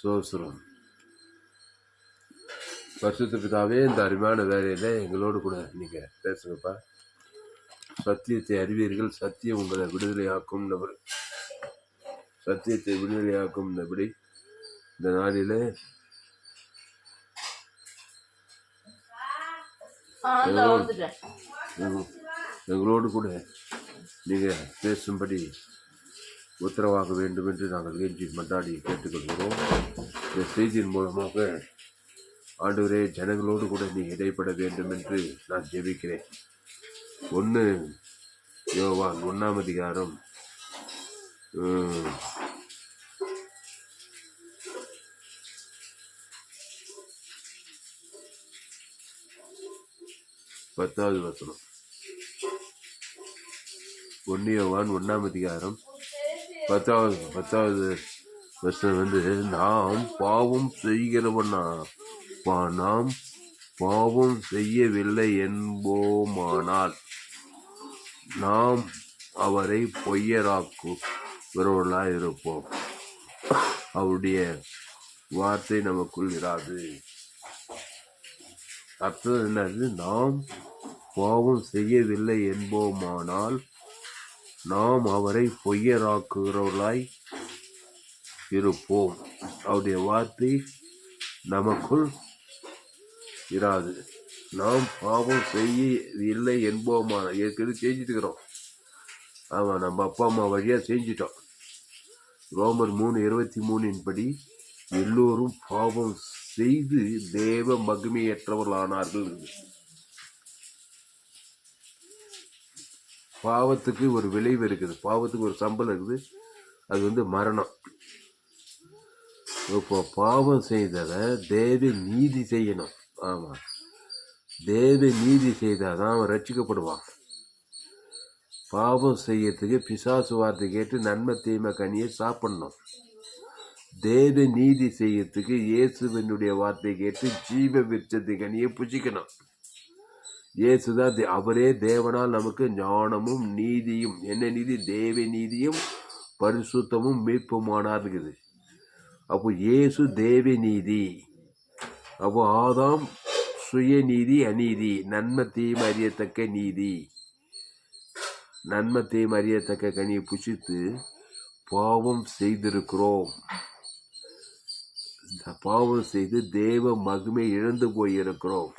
சோசுரம் பரிசுத்த பிதாவே இந்த அருமையான வேலையில் எங்களோடு கூட நீங்கள் பேசுங்கப்பா. சத்தியத்தை அறிவீர்கள் சத்தியம் உங்களை விடுதலையாக்கும் நபர். சத்தியத்தை விடுதலையாக்கும் நபடி இந்த நாளிலே எங்களோடு கூட நீங்கள் பேசும்படி உத்தரவாக வேண்டும் என்று நாங்கள் ஏஞ்சி மன்றாடி கேட்டுக்கொள்கிறோம். இந்த செய்தியின் மூலமாக ஆண்டவரே ஜனங்களோடு கூட நீ இடைப்பட வேண்டும் என்று நான் ஜெபிக்கிறேன். ஒன்று யோவான் ஒன்றாம் அதிகாரம் பத்தாவது வசனம். ஒன்று யோவான் ஒன்றாம் அதிகாரம் பத்தாவது பத்தாவது வசனம் வந்து நாம் பாவம் செய்கிறவனா? பா- நாம் பாவம் செய்யவில்லை என்போமானால் நாம் அவரை பொய்யராக்குகிறவர்களாக இருப்போம். அவருடைய வார்த்தை நமக்குள் இராது அர்த்தம் என்னது? நாம் பாவம் செய்யவில்லை என்போமானால் நாம் அவரை பொய்யராக்குகிறவர்களாய் இருப்போம். அவருடைய வார்த்தை நமக்குள் இராது. நாம் பாவம் செய்ய இல்லை என்போமான ஏற்கனவே செஞ்சுட்டுக்கிறோம் ஆமாம் நம்ம அப்பா அம்மா வழியாக செஞ்சிட்டோம். ரோமர் மூணு இருபத்தி மூணின் படி எல்லோரும் பாவம் செய்து தேவ மகிமையற்றவர்களானார்கள். பாவத்துக்கு ஒரு விளைவு இருக்குது. பாவத்துக்கு ஒரு சம்பளம் இருக்குது. அது வந்து மரணம். இப்போ பாவம் செய்ததை தேவ நீதி செய்யணும். ஆமாம் தேவ நீதி செய்தாதான் அவன் ரட்சிக்கப்படுவான். பாவம் செய்யறதுக்கு பிசாசு வார்த்தை கேட்டு நன்மை தீமை கனியை சாப்பிடணும். தேவ நீதி செய்யறதுக்கு இயேசுவனுடைய வார்த்தை கேட்டு ஜீவ விருட்சத்தை கனியை புசிக்கணும். இயேசுதான் அவரே தேவனால் நமக்கு ஞானமும் நீதியும் என்ன நீதி? தேவ நீதியும் பரிசுத்தமும் மீட்புமானார் இருக்குது. அப்போ இயேசு தேவ நீதி. அப்போ ஆதாம் சுயநீதி அநீதி நன்மை தீம் அறியத்தக்க நீதி. நன்மை தீம் அறியத்தக்க கனியை புசித்து பாவம் செய்திருக்கிறோம். பாவம் செய்து தேவ மகிமை இழந்து போயிருக்கிறோம்.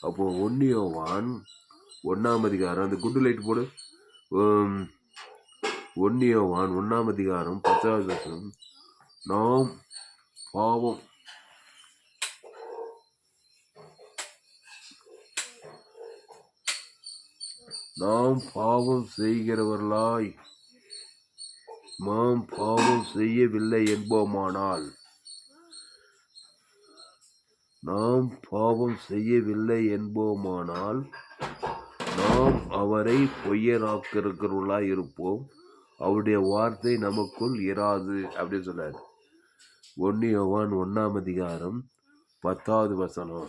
அப்போ ஒன்னியோவான் ஒன்றாம் அதிகாரம். அந்த குண்டு லைட் போடு. உம், ஒன்னியோவான் ஒன்றாம் அதிகாரம் பத்தாவது வசனம். நாம் பாவம். நாம் பாவம் செய்கிறவர்களாய் நாம் பாவம் செய்யவில்லை என்போமானால் நாம் பாவம் செய்யவில்லை என்போமானால் நாம் அவரை பொய்யராக்கிறவர்களாய் இருப்போம் அவருடைய வார்த்தை நமக்குள் இராது அப்படின்னு சொன்னார் ஒன்று யோவான் ஒன்றாம் அதிகாரம் பத்தாவது வசனம்.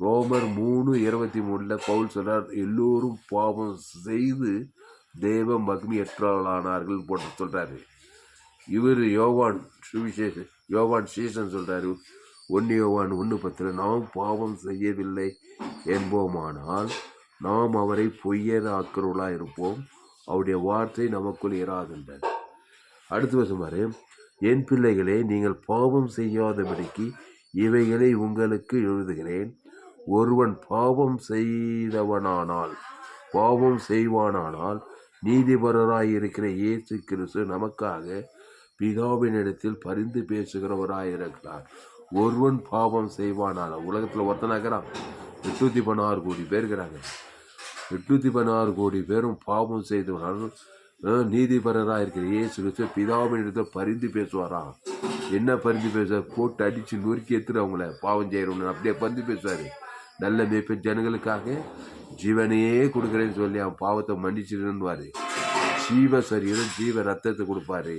ரோமர் மூணு இருபத்தி மூணில் பவுல் சொல்றார் எல்லோரும் பாவம் செய்து தேவ மகிமையற்றவர்களானார்கள் போட்டு சொல்றாரு. இவர் யோவான் சுவிசேஷன் யோவான் சீசன் சொல்றாரு. ஒன்னியோவான் ஒன்று பத்தில் நாம் பாவம் செய்யவில்லை என்போமானால் நாம் அவரை பொய்யராக்கிறவர்களாக இருப்போம். அவருடைய வார்த்தை நமக்குள் இராதுன்றார். அடுத்து வருஷம் என் பிள்ளைகளே நீங்கள் பாவம் செய்யாதபடிக்கு இவைகளை உங்களுக்கு எழுதுகிறேன். ஒருவன் பாவம் செய்தவனானால் பாவம் செய்வானானால் நீதிபரராயிருக்கிற இயேசு கிறிஸ்து நமக்காக பிதாவினிடத்தில் பரிந்து பேசுகிறவராயிருக்கிறார். ஒருவன் பாவம் செய்வானால. உலகத்தில் ஒருத்தனாக்கிறான் எட்நூத்தி பதினாறு கோடி பேர் இருக்கிறாங்க. எட்நூத்தி பதினாறு கோடி பேரும் பாவம் செய்தவனால் நீதிபரராக இருக்கிற இயேசு கிறிஸ்து பிதாவினிடத்தில் பரிந்து பேசுவாராம் என்ன பரிந்து பேசுவார்? போட்டு அடித்து நொறுக்கி எடுத்துரு அவங்கள பாவம் செய்கிறவங்க அப்படியே பரிந்து பேசுவார். நல்ல மேய்ப்ப ஜனங்களுக்காக ஜீவனையே கொடுக்குறேன்னு சொல்லி அவன் பாவத்தை மன்னிச்சிடுன்னுவார் ஜீவ சரீரம் ஜீவ ரத்தத்தை கொடுப்பாரு.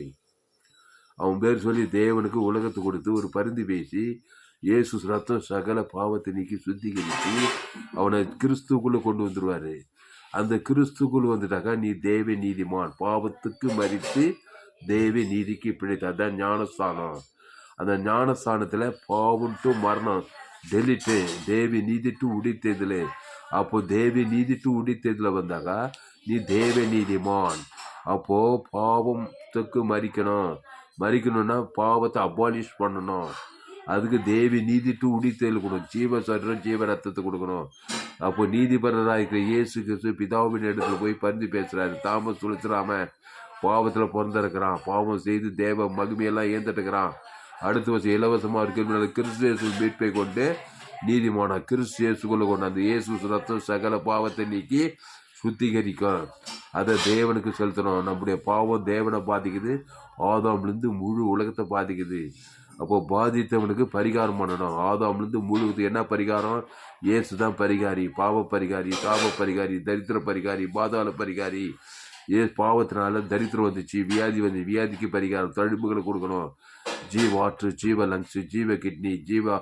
அவன் பேர் சொல்லி தேவனுக்கு உலகத்தை கொடுத்து ஒரு பரிந்து பேசி இயேசு ரத்தம் சகல பாவத்தை நீக்கி சுத்திகரித்து அவனை கிறிஸ்துக்குள்ளே கொண்டு வந்துடுவார் அந்த கிறிஸ்துக்குள் வந்துட்டாக்கா நீ தேவ நீதிமான். பாவத்துக்கு மறித்து தேவ நீதிக்கு பிழைத்த. அதான் ஞானஸ்தானம். அந்த ஞானஸ்தானத்தில் பாவம் டு மரணம் டெலிட்டு தேவி நீதி டு உடித்ததில் அப்போது தேவி நீதி டு உடித்ததில் வந்தாக்கா நீ தேவ நீதிமான். அப்போது பாவத்துக்கு மறிக்கணும். மறிக்கணும்னா பாவத்தை அபாலிஷ் பண்ணணும். அதுக்கு தேவி நீதி டு உடித்தல் கொடுக்கணும். ஜீவ சரீரம் ஜீவ ரத்தத்தை கொடுக்கணும். அப்போ நீதிபரராக இருக்கிற இயேசு கிறிஸ்து பிதாவின் இடத்துல போய் பரிந்து பேசுகிறாரு தாமஸ் துளிச்சிடாம பாவத்தில் பிறந்திருக்கிறான். பாவம் செய்து தேவ மகிமையெல்லாம் ஏந்துட்டுக்கிறான் அடுத்த வருஷம் இலவசமாக இருக்கிற கிறிஸ்து இயேசு மீட்பை கொண்டு நீதிமானா கிறிஸ்து இயேசுக்குள்ள கொண்டு அந்த இயேசு ரத்தம் சகல பாவத்தை நீக்கி சுத்திகரிக்கும். அதை தேவனுக்கு செலுத்தணும். நம்முடைய பாவம் தேவனை பாதிக்குது. ஆதாம்லேருந்து முழு உலகத்தை பாதிக்குது. அப்போ பாதித்தவனுக்கு பரிகாரம் பண்ணணும். ஆதாம்லேருந்து முழு என்ன பரிகாரம்? இயேசு தான் பரிகாரி பாவ பரிகாரி தாப பரிகாரி தரித்திர பரிகாரி பாதாள பரிகாரி. ஏ பாவத்தினால தரித்திரம் வந்துச்சு வியாதி வந்து வியாதிக்கு பரிகாரம் தழும்புகளை கொடுக்கணும். ஜீவ வாட்ரு ஜீவ லங்ஸு ஜீவ கிட்னி ஜீவ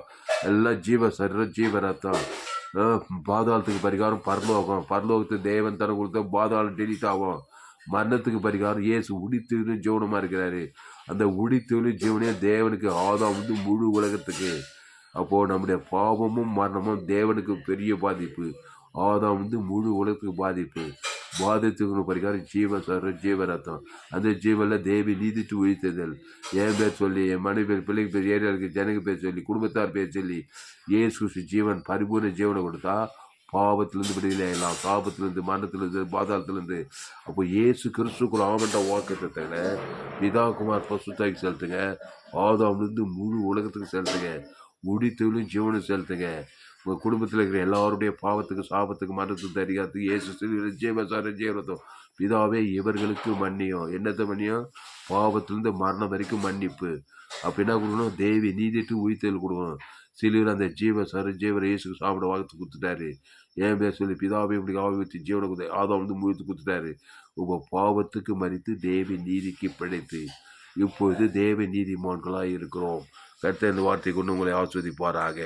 எல்லாம் ஜீவ சரீரம் ஜீவ ரத்தம். பாதாளத்துக்கு பரிகாரம் பரலோகம் பரலோகத்து தேவன் தரம் கொடுத்த பாதாளம் டெலிட் ஆகும் மரணத்துக்கு பரிகாரம் இயேசு உடித்தொழிலும் ஜீவனமாக இருக்கிறாரு. அந்த உடித்தொழிலும் ஜீவனே தேவனுக்கு ஆதாம் வந்து முழு உலகத்துக்கு. அப்போது நம்முடைய பாவமும் மரணமும் தேவனுக்கு பெரிய பாதிப்பு. ஆதாம் வந்து முழு உலகத்துக்கு பாதிப்பு. பாதித்துக்கு பரிகாரம் ஜீவ சரம் ஜீவ அந்த ஜீவனில் தேவி நீதிட்டு உழித்ததல் என் பேர் சொல்லி என் மனைவி பேர் பிள்ளைங்க பேர் ஏரியாவுக்கு ஜனங்க பேர் சொல்லி குடும்பத்தார் பேர் சொல்லி ஏசு ஜீவன் பரிபூர்ண ஜீவனை கொடுத்தா பாவத்திலேருந்து விடுதலை ஆகலாம் சாபத்திலிருந்து மரணத்திலிருந்து பாதாளத்திலிருந்து. அப்போ ஏசு கிறிஸ்துக்குள்ள ஆமண்ட வாக்குத்தத்தில் பிதா குமார் பசுத்தாக்கி செலுத்துங்க. ஆதாம்லேருந்து முழு உலகத்துக்கு செலுத்துங்க. முடித்தவளும் ஜீவனும் செலுத்துங்க. உங்கள் குடும்பத்தில் இருக்கிற எல்லாருடைய பாவத்துக்கு சாபத்துக்கு மரணத்துக்கு தெரியாதுக்கு இயேசு சிலுவையில் ஜீவசார பிதாவே இவர்களுக்கு மன்னியும் என்னத்தை மன்னியும் பாவத்திலிருந்து மரணம் வரைக்கும் மன்னிப்பு. அப்போ என்ன கொடுக்கணும்? தேவி நீதிட்டு உயிர்த்தல் கொடுக்கணும். சிலுவையில் அந்த ஜீவ சரு ஜீவரை இயேசுக்கு சாப்பிட வாழ்த்து கொடுத்துட்டாரு. ஏன் பேர் சொல்லி பிதாவை இப்படி ஆவி வச்சு ஜீவனை கொடுத்து ஆதாம் வந்து முயற்சி கொடுத்துட்டாரு. உங்கள் பாவத்துக்கு மறித்து தேவி நீதிக்கு பிழைத்து இப்பொழுது தேவ நீதிமான்களாக இருக்கிறோம். கருத்த இந்த வார்த்தை கொண்டு உங்களை ஆஸ்வதிப்பாராக